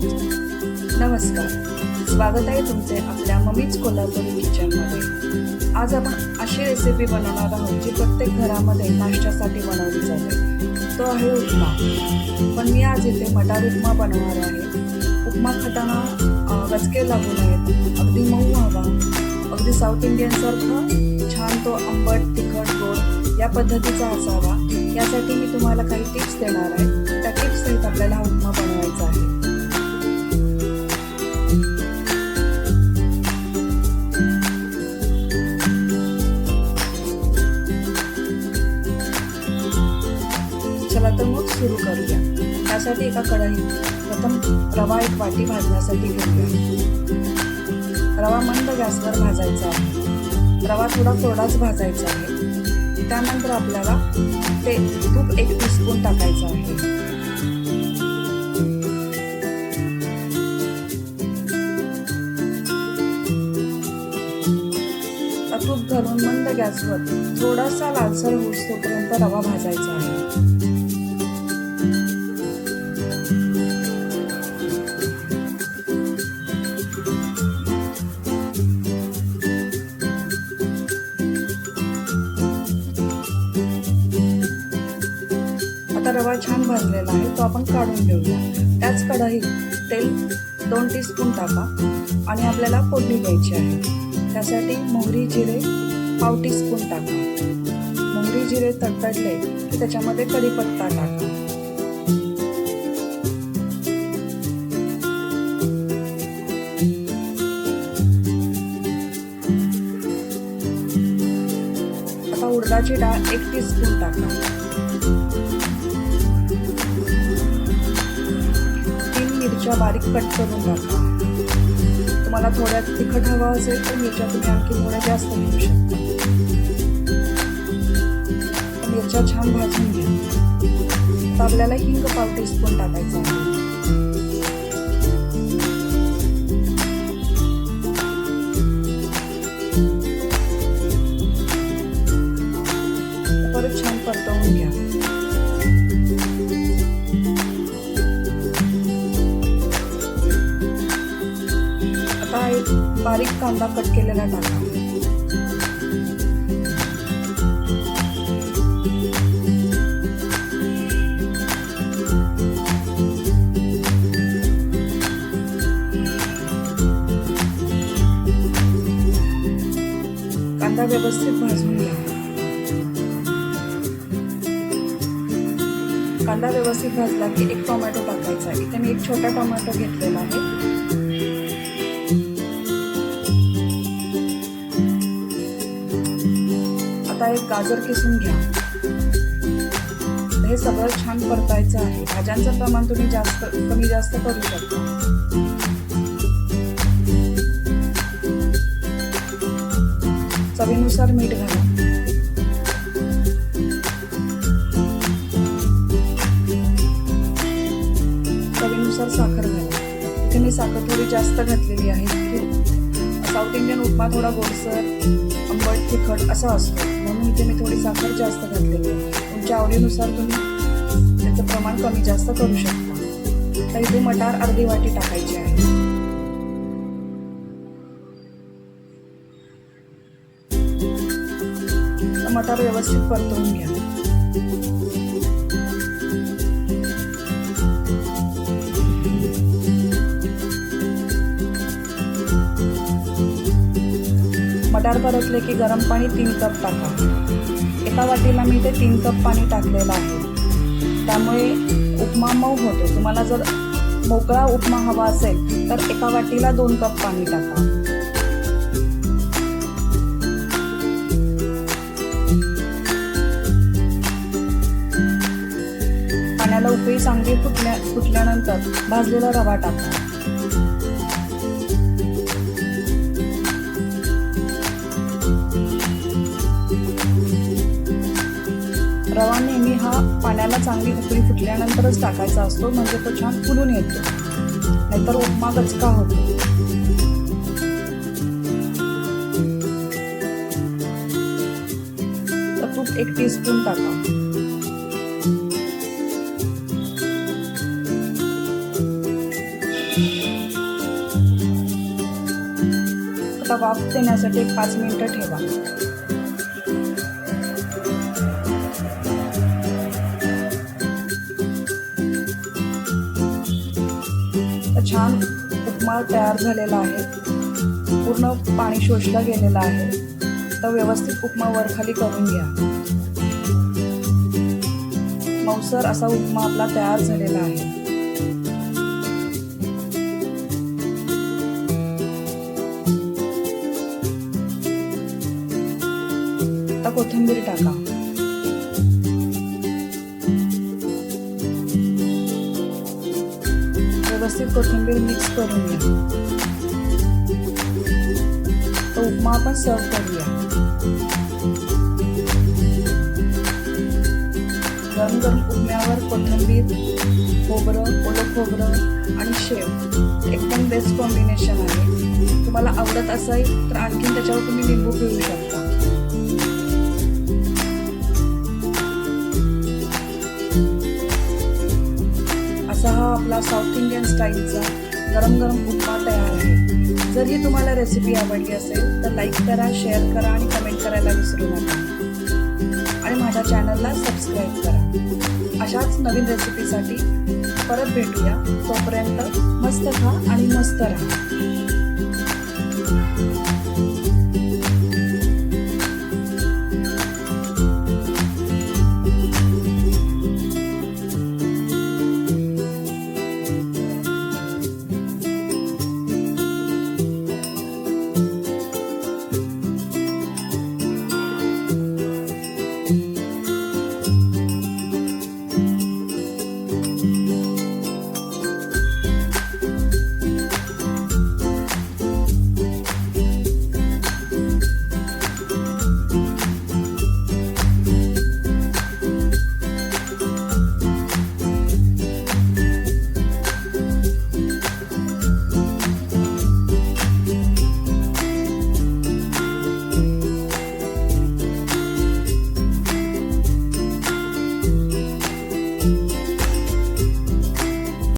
नमस्कार. स्वागत आहे तुमचे आपल्या मम्मीच कोल्हापुरी किचनमध्ये आज आपण अशी रेसिपी बनवणार आहोत जी प्रत्येक घरामध्ये नाश्त्यासाठी बनवली जाते. तो आहे उपमा. पण मी आज इथे मटार उपमा बनवणार आहे. उपमा खाताना रचके गचके लागू नयेत अगदी मऊ हवा. अगदी साऊथ इंडियनसारखं छान तो आंबट तिखट गोड या पद्धतीचा असावा. यासाठी मी तुम्हाला काही टिप्स देणार आहे. त्या टिप्स करूया. त्यासाठी एका कढईत प्रथम रवा एक वाटी भाजण्यासाठी घेऊया रवा मंद गॅसवर भाजायचा आहे. रवा थोडा कोरडाच भाजायचा आहे. त्यानंतर आपल्याला ते तूप एक टीस्पून टाकायचं आहे. तूप घालून मंद गॅसवर थोडासा लालसर होईस्तोपर्यंत रवा भाजायचा आहे. रवा छान भाजलेला आहे तो आपण काढून घेऊया. त्याच कढईत तेल दोन टीस्पून टाका आणि आपल्याला फोडणी द्यायची आहे. त्यासाठी मोहरी जिरे पाव टीस्पून टाका. मोहरी जिरे तडतडले की त्याच्यामध्ये कढीपत्ता टाका. आता उडदाची डाळ एक टीस्पून टाका. मिरच्या बारीक कट करून टाका तुम्हाला थोड्या तिखट हवा असेल तर मिरच्या तुम्ही आणखी थोड्या जास्त घेऊ शकता. मिरच्या छान भाजून घ्या. आपल्याला हिंग पाव टीस्पून टाकायचा आहे. कांदा कट केलेला टाका. कांदा व्यवस्थित भाजून घ्या. कांदा व्यवस्थित भाजला की एक टोमॅटो टाकायचा. इथे मी एक छोटा टोमॅटो घेतलेला आहे. गाजर किसून घ्या. हे सगळं छान परतायचं आहे. भाज्यांचं प्रमाण तुम्ही जास्त कमी जास्त करू शकता. चवीनुसार मीठ घाला. चवीनुसार साखर घाला. इथे मी साखर थोडी जास्त घातलेली आहे. साऊथ इंडियन उपमा थोडा गोडसर. आंबट तिखट असं असतो. म्हणून इथे मी थोडी साखर जास्त घातलेली आहे. तुमच्या आवडीनुसार तुम्ही त्याचं प्रमाण कमी जास्त करू शकता. तर इथे मटार अर्धी वाटी टाकायची आहे. मटार व्यवस्थित परतवून घ्या. मटार परतले की गरम पाणी तीन कप टाका. एका वाटीला मी ते तीन कप पाणी टाकलेलं आहे. त्यामुळे उपमा मऊ होतो. तुम्हाला जर मोकळा उपमा हवा असेल तर एका वाटीला दोन कप पाणी टाका. पाण्याला उकळी चांगली फुटल्या फुटल्यानंतर भाजलेला रवा टाका. हा पाण्याला चांगली उकळी फुटल्यानंतरच टाकायचा असतो म्हणजे तो छान फुलून येतो. नाहीतर उपमा गचका होतो. तर तूप एक टीस्पून टाका. आता वाफ देण्यासाठी एक पाच मिनिटं ठेवा. छान उपमा तयार झालेला आहे. पूर्ण पाणी शोषलं गेलेलं आहे. तर व्यवस्थित उपमा वरखाली करून घ्या. मौसर असा उपमा आपला तयार झालेला आहे. आता कोथिंबीर टाका. व्यवस्थित कोथिंबीर मिक्स करून घ्या तो उपमा आपण सर्व करूया गरम गरम उपम्यावर कोथिंबीर खोबरं ओलं खोबरं आणि शेव एकदम बेस्ट कॉम्बिनेशन आहे. तुम्हाला आवडत असेल तर आणखीन त्याच्यावर तुम्ही लिंबू पिळू शकता. असा हा आपला साऊथ इंडियन स्टाईलचा गरम गरम उपमा तयार आहे. जर ही तुम्हाला रेसिपी आवडली असेल तर लाईक करा शेअर करा आणि कमेंट करायला विसरू नका. आणि माझ्या चॅनलला सबस्क्राईब करा. अशाच नवीन रेसिपीसाठी परत भेटूया. तोपर्यंत मस्त खा आणि मस्त राहा.